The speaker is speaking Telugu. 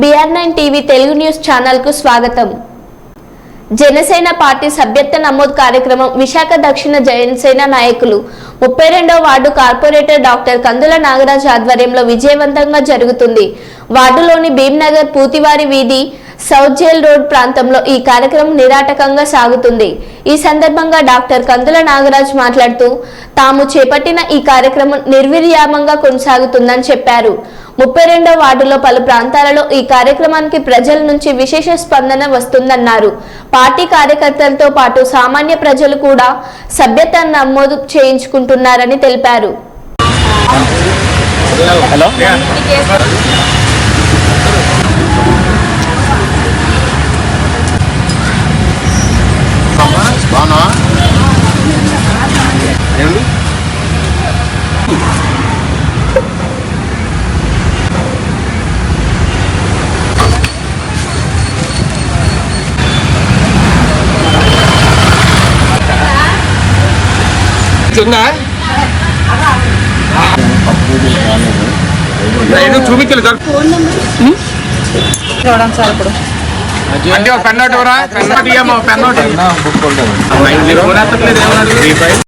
BR nine TV Telugu news ఛానల్కు స్వాగతం. జనసేన పార్టీ సభ్యత్వ నమోదు కార్యక్రమం విశాఖ దక్షిణ జనసేన నాయకులు ముప్పై రెండో ward corporator doctor Kandula Nagaraj ఆధ్వర్యంలో విజయవంతంగా జరుగుతుంది. వార్డులోని భీమ్నగర్ పూతివారి వీధి సౌత్ జైల్ రోడ్ ప్రాంతంలో ఈ కార్యక్రమం నిరాటకంగా సాగుతుంది. ఈ సందర్భంగా డాక్టర్ కందుల నాగరాజ్ మాట్లాడుతూ తాము చేపట్టిన ఈ కార్యక్రమం నిర్విర్యామంగా కొనసాగుతుందని చెప్పారు. ముప్పై రెండో వార్డులో పలు ప్రాంతాలలో ఈ కార్యక్రమానికి ప్రజల నుంచి విశేష స్పందన వస్తుందన్నారు. పార్టీ కార్యకర్తలతో పాటు సామాన్య ప్రజలు కూడా సభ్యత నమోదు చేయించుకుంటున్నారని తెలిపారు. హలో బాగున్నా ఏమండి? ఉందా చూపించలేదు. సార్ చూడండి సార్ ఇప్పుడు అంటే ఒక పెన్ ఒకటి